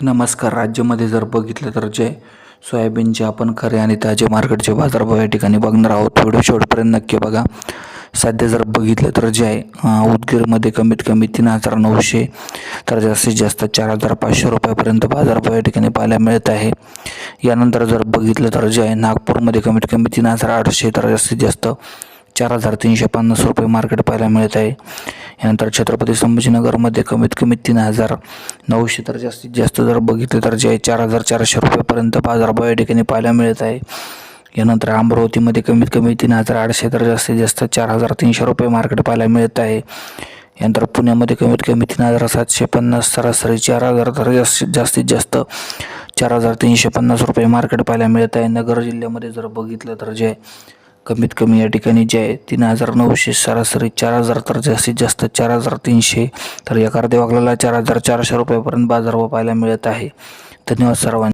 नमस्कार. राज्यामध्ये जर बघितलं तर जे सोयाबीनचे आपण खरे आणि ताजे मार्केटचे बाजारभाव या ठिकाणी बघणार आहोत. व्हिडिओ शेवटपर्यंत नक्की बघा. सध्या जर बघितलं तर जे आहे उदगीरमध्ये कमीत कमी तीन हजार नऊशे तर जास्तीत जास्त चार हजार पाचशे रुपयापर्यंत बाजारभाव या ठिकाणी पाहायला मिळत आहे. यानंतर जर बघितलं तर जे आहे नागपूरमध्ये कमीत कमी तीन हजार आठशे तर जास्तीत जास्त चार हजार तीनशे पन्नास रुपये मार्केट पाहायला मिळत आहे. यानंतर छत्रपती संभाजीनगरमध्ये कमीत कमी तीन हजार नऊशे तर जास्तीत जास्त जर बघितलं तर जे चार हजार चारशे रुपयेपर्यंत बाजारभाव या ठिकाणी पाहायला मिळत आहे. यानंतर अमरावतीमध्ये कमीत कमी तीन हजार आठशे तर जास्तीत जास्त चार हजार तीनशे रुपये मार्केट पाहायला मिळत आहे. यानंतर पुण्यामध्ये कमीत कमी तीन हजार सातशे पन्नास सरासरी चार हजार तर जास्तीत जास्तीत जास्त चार हजार तीनशे पन्नास रुपये मार्केट पाहायला मिळत आहे. नगर जिल्ह्यामध्ये जर बघितलं तर जे कमीत कमी या ठिकाणी जे आहे तीन हजार नऊशे सरासरी चार हजार तर जास्तीत जास्त चार हजार तीनशे. तर एखादे अर्ध्या चार हजार चारशे रुपयापर्यंत बाजारभाव पाहायला मिळत आहे. धन्यवाद सर्वांना